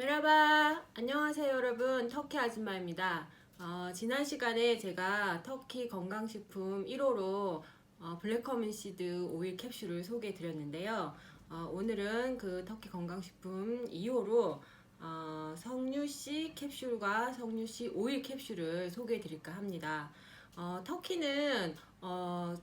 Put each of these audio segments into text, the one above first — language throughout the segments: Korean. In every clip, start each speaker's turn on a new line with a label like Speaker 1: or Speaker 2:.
Speaker 1: 메라바 안녕하세요 여러분. 터키 아줌마입니다. 어, 지난 시간에 제가 터키 건강식품 1호로 어, 블랙커민 시드 오일 캡슐을 소개해 드렸는데요. 어, 오늘은 그 터키 건강식품 2호로 어, 석류씨 캡슐과 석류씨 오일 캡슐을 소개해 드릴까 합니다. 어, 터키는 어,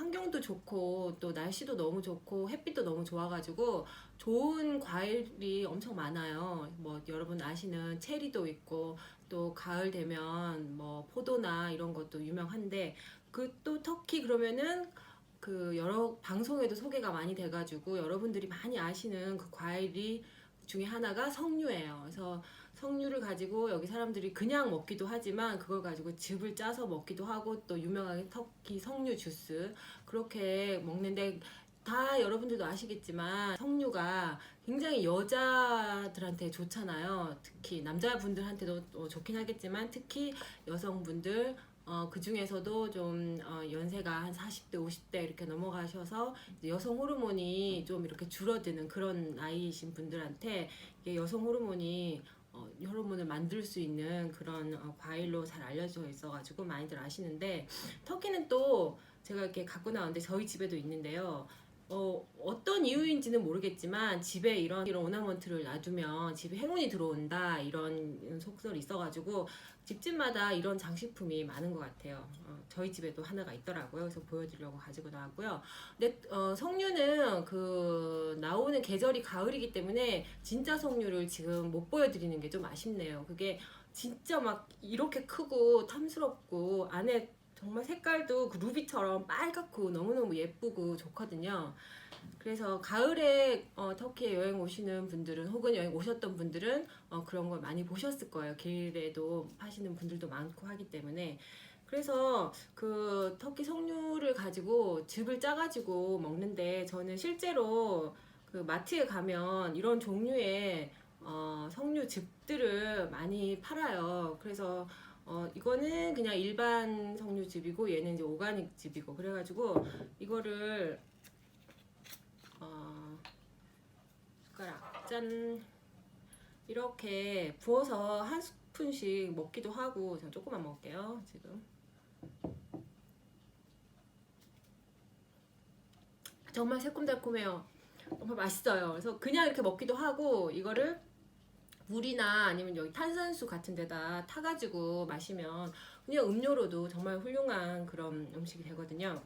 Speaker 1: 환경도 좋고 또 날씨도 너무 좋고 햇빛도 너무 좋아가지고 좋은 과일이 엄청 많아요. 뭐 여러분 아시는 체리도 있고 또 가을 되면 뭐 포도나 이런 것도 유명한데 그 또 터키 그러면은 그 여러 방송에도 소개가 많이 돼가지고 여러분들이 많이 아시는 그 과일이 중에 하나가 석류예요. 그래서 석류를 가지고 여기 사람들이 그냥 먹기도 하지만 그걸 가지고 즙을 짜서 먹기도 하고 또 유명하게 터키 석류 주스 그렇게 먹는데 다 여러분들도 아시겠지만 석류가 굉장히 여자들한테 좋잖아요. 특히 남자분들한테도 어, 좋긴 하겠지만 특히 여성분들 어, 그 중에서도 좀 어, 연세가 한 40대, 50대 이렇게 넘어가셔서 여성 호르몬이 좀 이렇게 줄어드는 그런 나이이신 분들한테 이게 여성 호르몬이 어, 호르몬을 만들 수 있는 그런 어, 과일로 잘 알려져 있어가지고 많이들 아시는데 터키는 또 제가 이렇게 갖고 나왔는데 저희 집에도 있는데요. 어, 어떤 이유인지는 모르겠지만 집에 이런 이런 오나먼트를 놔두면 집에 행운이 들어온다 이런 속설이 있어가지고 집집마다 이런 장식품이 많은 것 같아요. 어, 저희 집에도 하나가 있더라고요. 그래서 보여드리려고 가지고 나왔고요. 근데 어, 석류는 그 나오는 계절이 가을이기 때문에 진짜 석류를 지금 못 보여드리는 게 좀 아쉽네요. 그게 진짜 막 이렇게 크고 탐스럽고 안에 정말 색깔도 그 루비처럼 빨갛고 너무너무 예쁘고 좋거든요. 그래서 가을에 어, 터키에 여행 오시는 분들은 혹은 여행 오셨던 분들은 어, 그런 걸 많이 보셨을 거예요. 길에도 파시는 분들도 많고 하기 때문에 그래서 그 터키 석류를 가지고 즙을 짜가지고 먹는데 저는 실제로 그 마트에 가면 이런 종류의 어, 석류 즙들을 많이 팔아요. 그래서 어, 이거는 그냥 일반 석류즙이고 얘는 이제 오가닉 즙이고 그래가지고 이거를 어, 숟가락 짠 이렇게 부어서 한 스푼씩 먹기도 하고 저 조금만 먹을게요 지금. 정말 새콤달콤해요. 정말 맛있어요. 그래서 그냥 이렇게 먹기도 하고 이거를 물이나 아니면 여기 탄산수 같은 데다 타가지고 마시면 그냥 음료로도 정말 훌륭한 그런 음식이 되거든요.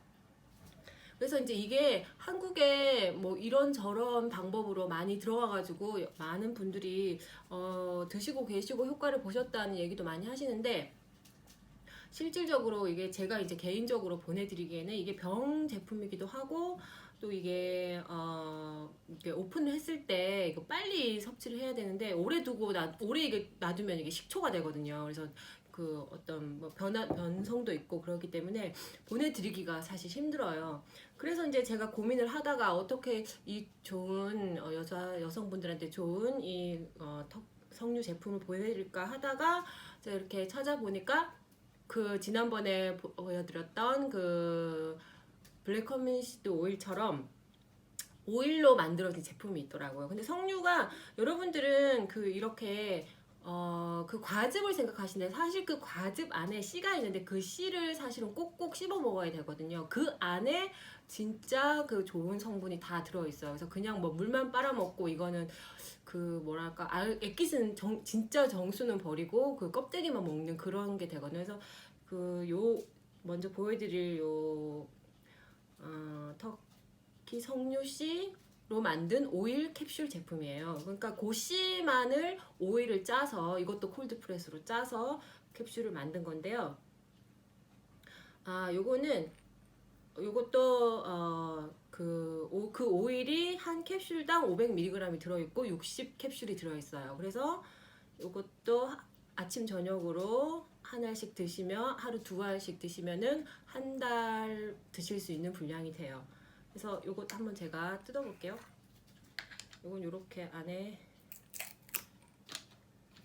Speaker 1: 그래서 이제 이게 한국에 뭐 이런 저런 방법으로 많이 들어와가지고 많은 분들이 어, 드시고 계시고 효과를 보셨다는 얘기도 많이 하시는데 실질적으로 이게 제가 이제 개인적으로 보내드리기에는 이게 병 제품이기도 하고 또 이게 어 이게 오픈을 했을 때 이거 빨리 섭취를 해야 되는데 오래 두고 나 오래 이게 놔두면 이게 식초가 되거든요. 그래서 그 어떤 뭐 변화 변성도 있고 그렇기 때문에 보내드리기가 사실 힘들어요. 그래서 이제 제가 고민을 하다가 어떻게 이 좋은 어, 여자 여성분들한테 좋은 이 어, 턱- 석류 제품을 보여드릴까 하다가 이렇게 찾아보니까 그 지난번에 보- 보여드렸던 그 블랙커민시드 오일처럼 오일로 만들어진 제품이 있더라고요. 근데 석류가 여러분들은 그 이렇게 어, 그 과즙을 생각하시는데 사실 그 과즙 안에 씨가 있는데 그 씨를 사실은 꼭꼭 씹어 먹어야 되거든요. 그 안에 진짜 그 좋은 성분이 다 들어있어요. 그래서 그냥 뭐 물만 빨아먹고 이거는 그 뭐랄까 알, 액기스는 정, 진짜 정수는 버리고 그 껍데기만 먹는 그런 게 되거든요. 그래서 그 요 먼저 보여드릴 요 어, 터키 석류씨로 만든 오일 캡슐 제품이에요. 그러니까 고씨만을 오일을 짜서 이것도 콜드프레스로 짜서 캡슐을 만든 건데요. 아, 요거는 요것도 어, 그, 오, 그 오일이 한 캡슐당 500mg이 들어있고 60 캡슐이 들어있어요. 그래서 요것도 아침 저녁으로 한 알씩 드시면 하루 두 알씩 드시면은 한 달 드실 수 있는 분량이 돼요. 그래서 요것 한번 제가 뜯어볼게요. 요건 요렇게 안에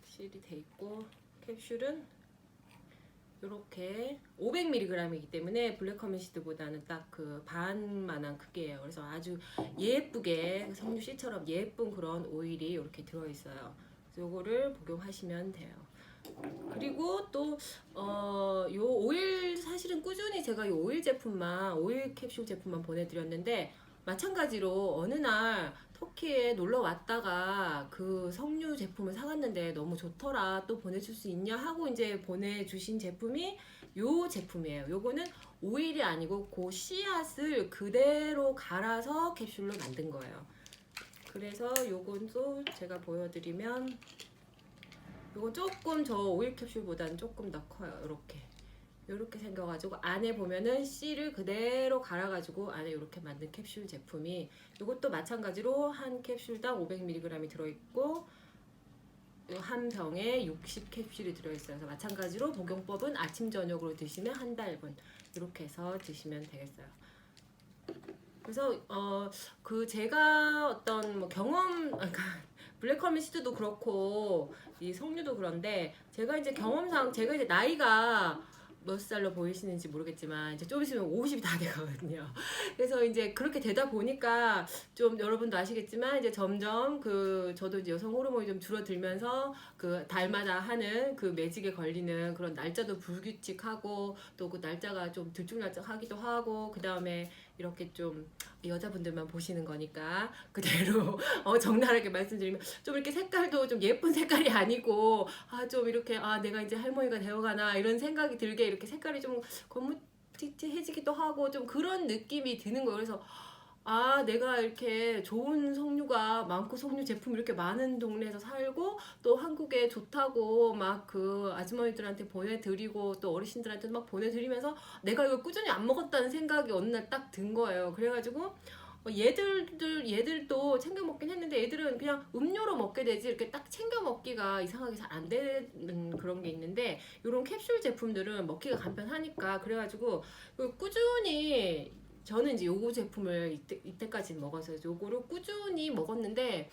Speaker 1: 실이 돼 있고 캡슐은 요렇게 500mg이기 때문에 블랙커민시드보다는 딱 그 반만한 크기예요. 그래서 아주 예쁘게 석류 씨처럼 예쁜 그런 오일이 이렇게 들어있어요. 요거를 복용하시면 돼요. 그리고 또, 어, 요 오일, 사실은 꾸준히 제가 이 오일 제품만, 오일 캡슐 제품만 보내드렸는데, 마찬가지로 어느 날 터키에 놀러 왔다가 그 석류 제품을 사갔는데 너무 좋더라, 또 보내줄 수 있냐 하고 이제 보내주신 제품이 요 제품이에요. 요거는 오일이 아니고 그 씨앗을 그대로 갈아서 캡슐로 만든 거예요. 그래서 요건도 제가 보여드리면 요건 조금 저 오일 캡슐보다는 조금 더 커요. 이렇게 이렇게 생겨가지고 안에 보면은 씨를 그대로 갈아가지고 안에 이렇게 만든 캡슐 제품이 이것도 마찬가지로 한 캡슐당 500mg이 들어있고 요한 병에 60 캡슐이 들어있어요. 그래서 마찬가지로 복용법은 아침 저녁으로 드시면 한 달분 이렇게 해서 드시면 되겠어요. 그래서 어 그 제가 어떤 뭐 경험 그러니까 블랙커미 시드도 그렇고 이 석류도 그런데 제가 이제 경험상 제가 이제 나이가 몇 살로 보이시는지 모르겠지만 이제 좀 있으면 50이 다 돼가거든요. 그래서 이제 그렇게 되다 보니까 좀 여러분도 아시겠지만 이제 점점 그 저도 이제 여성 호르몬이 좀 줄어들면서 그 달마다 하는 그 매직에 걸리는 그런 날짜도 불규칙하고 또 그 날짜가 좀 들쭉날쭉하기도 하고 그 다음에 이렇게 좀 여자분들만 보시는 거니까 그대로 어, 적나라하게 말씀드리면 좀 이렇게 색깔도 좀 예쁜 색깔이 아니고 아 좀 이렇게 아 내가 이제 할머니가 되어가나 이런 생각이 들게 이렇게 색깔이 좀 거무튀튀해지기도 하고 좀 그런 느낌이 드는 거예요. 그래서 아 내가 이렇게 좋은 석류가 많고 석류 제품 이렇게 많은 동네에서 살고 또 한국에 좋다고 막 그 아주머니들한테 보내드리고 또 어르신들한테 막 보내드리면서 내가 이걸 꾸준히 안 먹었다는 생각이 어느 날 딱 든 거예요. 그래가지고 어, 얘들들 얘들도 챙겨 먹긴 했는데 얘들은 그냥 음료로 먹게 되지 이렇게 딱 챙겨 먹기가 이상하게 잘 안 되는 그런 게 있는데 이런 캡슐 제품들은 먹기가 간편하니까 그래가지고 그 꾸준히 저는 이제 요거 제품을 이때, 이때까지 먹어서 요거를 꾸준히 먹었는데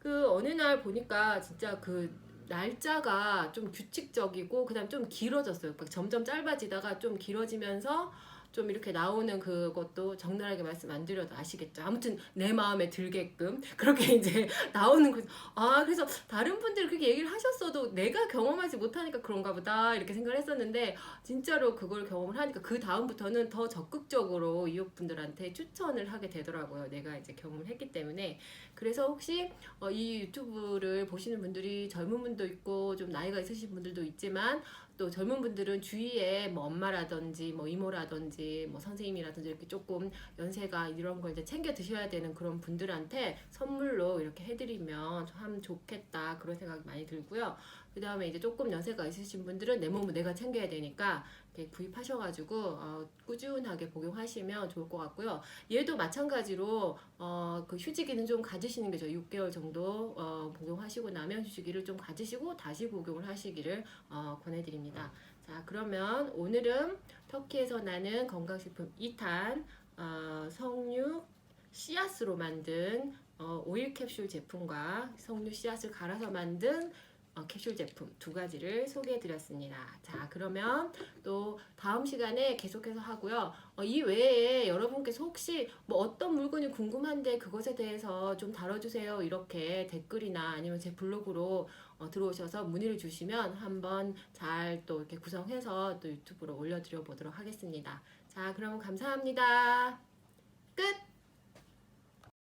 Speaker 1: 그 어느 날 보니까 진짜 그 날짜가 좀 규칙적이고 그다음 좀 길어졌어요. 점점 짧아지다가 좀 길어지면서 좀 이렇게 나오는 그것도 적나라하게 말씀 안 드려도 아시겠죠. 아무튼 내 마음에 들게끔 그렇게 이제 나오는 거. 아 그래서 다른 분들 그렇게 얘기를 하셨어도 내가 경험하지 못하니까 그런가 보다 이렇게 생각을 했었는데 진짜로 그걸 경험을 하니까 그 다음부터는 더 적극적으로 이웃분들한테 추천을 하게 되더라고요. 내가 이제 경험을 했기 때문에 그래서 혹시 어, 이 유튜브를 보시는 분들이 젊은 분도 있고 좀 나이가 있으신 분들도 있지만 또 젊은 분들은 주위에 뭐 엄마라든지 뭐 이모라든지 뭐 선생님이라든지 이렇게 조금 연세가 이런 걸 이제 챙겨 드셔야 되는 그런 분들한테 선물로 이렇게 해드리면 참 좋겠다 그런 생각이 많이 들고요. 그 다음에 이제 조금 연세가 있으신 분들은 내 몸을 내가 챙겨야 되니까 이렇게 구입하셔가지고 어, 꾸준하게 복용하시면 좋을 것 같고요. 얘도 마찬가지로 어, 그 휴지기는 좀 가지시는 게 좋아요. 6개월 정도 어, 복용하시고 나면 휴지기를 좀 가지시고 다시 복용을 하시기를 어, 권해드립니다. 자 그러면 오늘은 터키에서 나는 건강식품 2탄 어, 석류 씨앗으로 만든 어, 오일 캡슐 제품과 석류 씨앗을 갈아서 만든 어, 캡슐 제품 두 가지를 소개해 드렸습니다. 자, 그러면 또 다음 시간에 계속해서 하고요. 어, 이 외에 여러분께서 혹시 뭐 어떤 물건이 궁금한데 그것에 대해서 좀 다뤄주세요. 이렇게 댓글이나 아니면 제 블로그로 어, 들어오셔서 문의를 주시면 한번 잘 또 이렇게 구성해서 또 유튜브로 올려드려 보도록 하겠습니다. 자, 그럼 감사합니다. 끝!